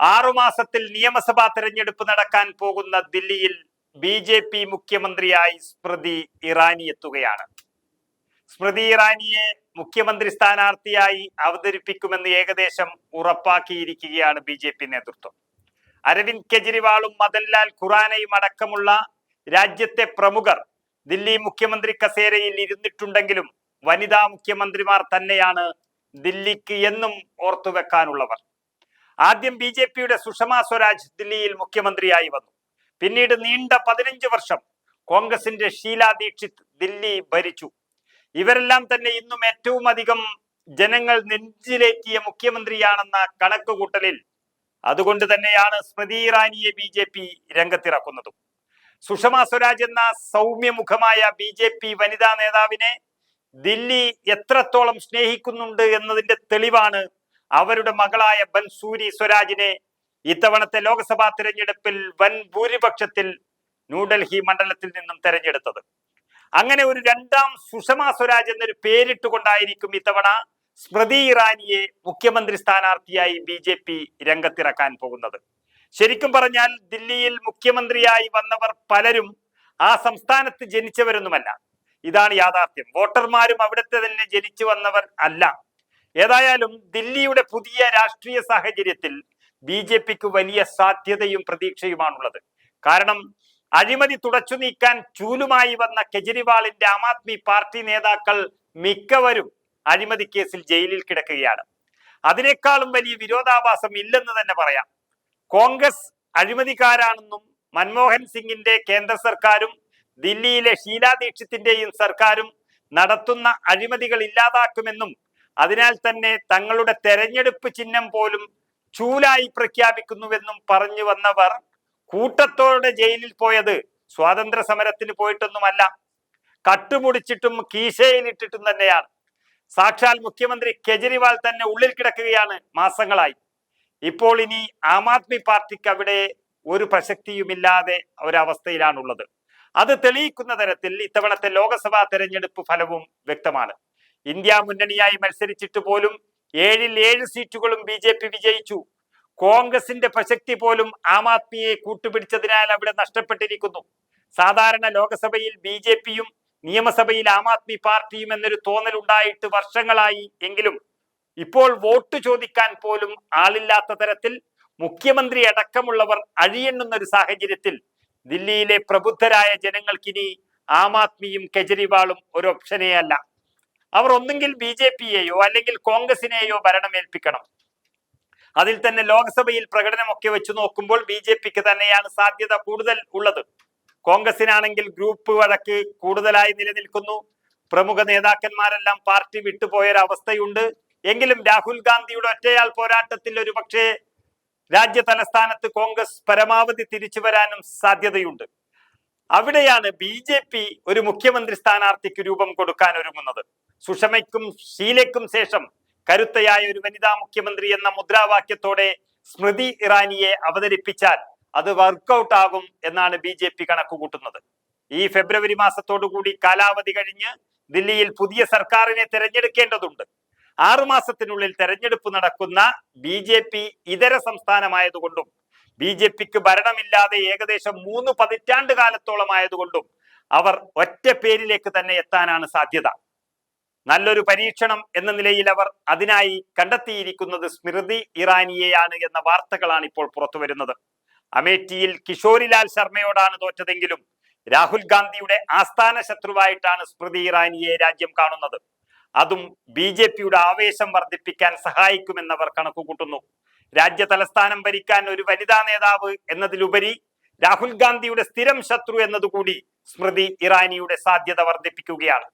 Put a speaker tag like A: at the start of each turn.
A: ആറുമാസത്തിൽ നിയമസഭാ തെരഞ്ഞെടുപ്പ് നടക്കാൻ പോകുന്ന ദില്ലിയിൽ ബി ജെ പി മുഖ്യമന്ത്രിയായി സ്മൃതി ഇറാനി എത്തുകയാണ്. സ്മൃതി ഇറാനിയെ മുഖ്യമന്ത്രി സ്ഥാനാർത്ഥിയായി അവതരിപ്പിക്കുമെന്ന് ഏകദേശം ഉറപ്പാക്കിയിരിക്കുകയാണ് ബി ജെ പി നേതൃത്വം. അരവിന്ദ് കെജ്രിവാളും മദൻലാൽ ഖുറാനയും അടക്കമുള്ള രാജ്യത്തെ പ്രമുഖർ ദില്ലി മുഖ്യമന്ത്രി കസേരയിൽ ഇരുന്നിട്ടുണ്ടെങ്കിലും വനിതാ മുഖ്യമന്ത്രിമാർ തന്നെയാണ് ദില്ലിക്ക് എന്നും ഓർത്തുവെക്കാനുള്ളവർ. ആദ്യം ബി ജെ പിയുടെ സുഷമ സ്വരാജ് ദില്ലിയിൽ മുഖ്യമന്ത്രിയായി വന്നു. പിന്നീട് നീണ്ട പതിനഞ്ച് വർഷം കോൺഗ്രസിന്റെ ഷീല ദീക്ഷിത് ദില്ലി ഭരിച്ചു. ഇവരെല്ലാം തന്നെ ഇന്നും ഏറ്റവും അധികം ജനങ്ങൾ നെഞ്ചിലേറ്റിയ മുഖ്യമന്ത്രിയാണെന്ന കണക്കുകൂട്ടലിൽ അതുകൊണ്ട് തന്നെയാണ് സ്മൃതി ഇറാനിയെ ബി ജെ പി രംഗത്തിറക്കുന്നതും. സുഷമ സ്വരാജ് എന്ന സൗമ്യമുഖമായ ബി ജെ പി വനിതാ നേതാവിനെ ദില്ലി എത്രത്തോളം സ്നേഹിക്കുന്നുണ്ട് എന്നതിന്റെ തെളിവാണ് അവരുടെ മകളായ ബൻസൂരി സ്വരാജിനെ ഇത്തവണത്തെ ലോക്സഭാ തിരഞ്ഞെടുപ്പിൽ വൻ ഭൂരിപക്ഷത്തിൽ ന്യൂഡൽഹി മണ്ഡലത്തിൽ നിന്നും തെരഞ്ഞെടുത്തത്. അങ്ങനെ ഒരു രണ്ടാം സുഷമ സ്വരാജ് എന്നൊരു പേരിട്ടുകൊണ്ടായിരിക്കും ഇത്തവണ സ്മൃതി ഇറാനിയെ മുഖ്യമന്ത്രി സ്ഥാനാർത്ഥിയായി ബി ജെ പി രംഗത്തിറക്കാൻ പോകുന്നത്. ശരിക്കും പറഞ്ഞാൽ ദില്ലിയിൽ മുഖ്യമന്ത്രിയായി വന്നവർ പലരും ആ സംസ്ഥാനത്ത് ജനിച്ചവരൊന്നുമല്ല. ഇതാണ് യാഥാർത്ഥ്യം. വോട്ടർമാരും അവിടുത്തെ തന്നെ ജനിച്ചു വന്നവർ അല്ല. ഏതായാലും ദില്ലിയുടെ പുതിയ രാഷ്ട്രീയ സാഹചര്യത്തിൽ ബി ജെ പിക്ക് വലിയ സാധ്യതയും പ്രതീക്ഷയുമാണുള്ളത്. കാരണം അഴിമതി തുടച്ചു നീക്കാൻ ചൂലുമായി വന്ന കെജ്രിവാളിന്റെ ആം ആദ്മി പാർട്ടി നേതാക്കൾ മിക്കവരും അഴിമതി കേസിൽ ജയിലിൽ കിടക്കുകയാണ്. അതിനേക്കാളും വലിയ വിരോധാഭാസം ഇല്ലെന്ന് തന്നെ പറയാം. കോൺഗ്രസ് അഴിമതിക്കാരാണെന്നും മൻമോഹൻ സിംഗിന്റെ കേന്ദ്ര സർക്കാരും ദില്ലിയിലെ ഷീലാ ദീക്ഷിത്തിന്റെയും സർക്കാരും നടത്തുന്ന അഴിമതികൾ ഇല്ലാതാക്കുമെന്നും അതിനാൽ തന്നെ തങ്ങളുടെ തെരഞ്ഞെടുപ്പ് ചിഹ്നം പോലും ചൂലായി പ്രഖ്യാപിക്കുന്നുവെന്നും പറഞ്ഞു വന്നവർ കൂട്ടത്തോടെ ജയിലിൽ പോയത് സ്വാതന്ത്ര്യ സമരത്തിന് പോയിട്ടൊന്നുമല്ല. കട്ടുമുടിച്ചിട്ടും കീശയിലിട്ടിട്ടും തന്നെയാണ്. സാക്ഷാൽ മുഖ്യമന്ത്രി കെജ്രിവാൾ തന്നെ ഉള്ളിൽ കിടക്കുകയാണ് മാസങ്ങളായി. ഇപ്പോൾ ഇനി ആം ആദ്മി പാർട്ടിക്ക് അവിടെ ഒരു പ്രസക്തിയുമില്ലാതെ ഒരവസ്ഥയിലാണുള്ളത്. അത് തെളിയിക്കുന്ന തരത്തിൽ ഇത്തവണത്തെ ലോക്സഭാ തെരഞ്ഞെടുപ്പ് ഫലവും വ്യക്തമാണ്. ഇന്ത്യ മുന്നണിയായി മത്സരിച്ചിട്ട് പോലും ഏഴിൽ ഏഴ് സീറ്റുകളും ബി ജെ പി വിജയിച്ചു. കോൺഗ്രസിന്റെ പ്രസക്തി പോലും ആം ആദ്മിയെ കൂട്ടുപിടിച്ചതിനാൽ അവിടെ നഷ്ടപ്പെട്ടിരിക്കുന്നു. സാധാരണ ലോകസഭയിൽ ബി ജെ പിയും നിയമസഭയിൽ ആം ആദ്മി പാർട്ടിയും എന്നൊരു തോന്നൽ ഉണ്ടായിട്ട് വർഷങ്ങളായി എങ്കിലും ഇപ്പോൾ വോട്ട് ചോദിക്കാൻ പോലും ആളില്ലാത്ത തരത്തിൽ മുഖ്യമന്ത്രി അടക്കമുള്ളവർ അഴിയെണ്ണുന്ന ഒരു സാഹചര്യത്തിൽ ദില്ലിയിലെ പ്രബുദ്ധരായ ജനങ്ങൾക്കിനി ആം ആദ്മിയും കെജ്രിവാളും ഒരു ഓപ്ഷനേ അല്ല. അവർ ഒന്നുകിൽ ബി ജെ പിയെയോ അല്ലെങ്കിൽ കോൺഗ്രസിനെയോ ഭരണമേൽപ്പിക്കണം. അതിൽ തന്നെ ലോക്സഭയിൽ പ്രകടനമൊക്കെ വെച്ച് നോക്കുമ്പോൾ ബി ജെ പിക്ക് തന്നെയാണ് സാധ്യത കൂടുതൽ ഉള്ളത്. കോൺഗ്രസിനാണെങ്കിൽ ഗ്രൂപ്പ് വഴക്ക് കൂടുതലായി നിലനിൽക്കുന്നു. പ്രമുഖ നേതാക്കന്മാരെല്ലാം പാർട്ടി വിട്ടുപോയൊരവസ്ഥയുണ്ട് എങ്കിലും രാഹുൽ ഗാന്ധിയുടെ ഒറ്റയാൾ പോരാട്ടത്തിൽ ഒരു പക്ഷേ രാജ്യ തലസ്ഥാനത്ത് കോൺഗ്രസ് പരമാവധി തിരിച്ചു വരാനും സാധ്യതയുണ്ട്. അവിടെയാണ് ബി ഒരു മുഖ്യമന്ത്രി സ്ഥാനാർത്ഥിക്ക് രൂപം കൊടുക്കാൻ ഒരുങ്ങുന്നത്. സുഷമയ്ക്കും ഷീലയ്ക്കും ശേഷം കരുത്തയായ ഒരു വനിതാ മുഖ്യമന്ത്രി എന്ന മുദ്രാവാക്യത്തോടെ സ്മൃതി ഇറാനിയെ അവതരിപ്പിച്ചാൽ അത് വർക്കൗട്ട് ആകും എന്നാണ് ബി ജെ പി കണക്കുകൂട്ടുന്നത്. ഈ ഫെബ്രുവരി മാസത്തോടുകൂടി കാലാവധി കഴിഞ്ഞ് ദില്ലിയിൽ പുതിയ സർക്കാരിനെ തെരഞ്ഞെടുക്കേണ്ടതുണ്ട്. ആറുമാസത്തിനുള്ളിൽ തെരഞ്ഞെടുപ്പ് നടക്കുന്ന ബി ജെ പി ഇതര സംസ്ഥാനമായതുകൊണ്ടും ബി ജെ പിക്ക് ഭരണമില്ലാതെ ഏകദേശം മൂന്ന് പതിറ്റാണ്ട് കാലത്തോളമായതുകൊണ്ടും അവർ ഒറ്റ പേരിലേക്ക് തന്നെ എത്താനാണ് സാധ്യത. നല്ലൊരു പരീക്ഷണം എന്ന നിലയിൽ അവർ അതിനായി കണ്ടെത്തിയിരിക്കുന്നത് സ്മൃതി ഇറാനിയെയാണ് എന്ന വാർത്തകളാണ് ഇപ്പോൾ പുറത്തു വരുന്നത്. അമേഠിയിൽ കിഷോരിലാൽ ശർമ്മയോടാണ് തോറ്റതെങ്കിലും രാഹുൽ ഗാന്ധിയുടെ ആസ്ഥാന ശത്രുവായിട്ടാണ് സ്മൃതി ഇറാനിയെ രാജ്യം കാണുന്നത്. അതും ബി ജെ പിയുടെ ആവേശം വർദ്ധിപ്പിക്കാൻ സഹായിക്കുമെന്നവർ കണക്കുകൂട്ടുന്നു. രാജ്യ തലസ്ഥാനം ഭരിക്കാൻ ഒരു വനിതാ നേതാവ് എന്നതിലുപരി രാഹുൽ ഗാന്ധിയുടെ സ്ഥിരം ശത്രു എന്നതുകൂടി സ്മൃതി ഇറാനിയുടെ സാധ്യത വർദ്ധിപ്പിക്കുകയാണ്.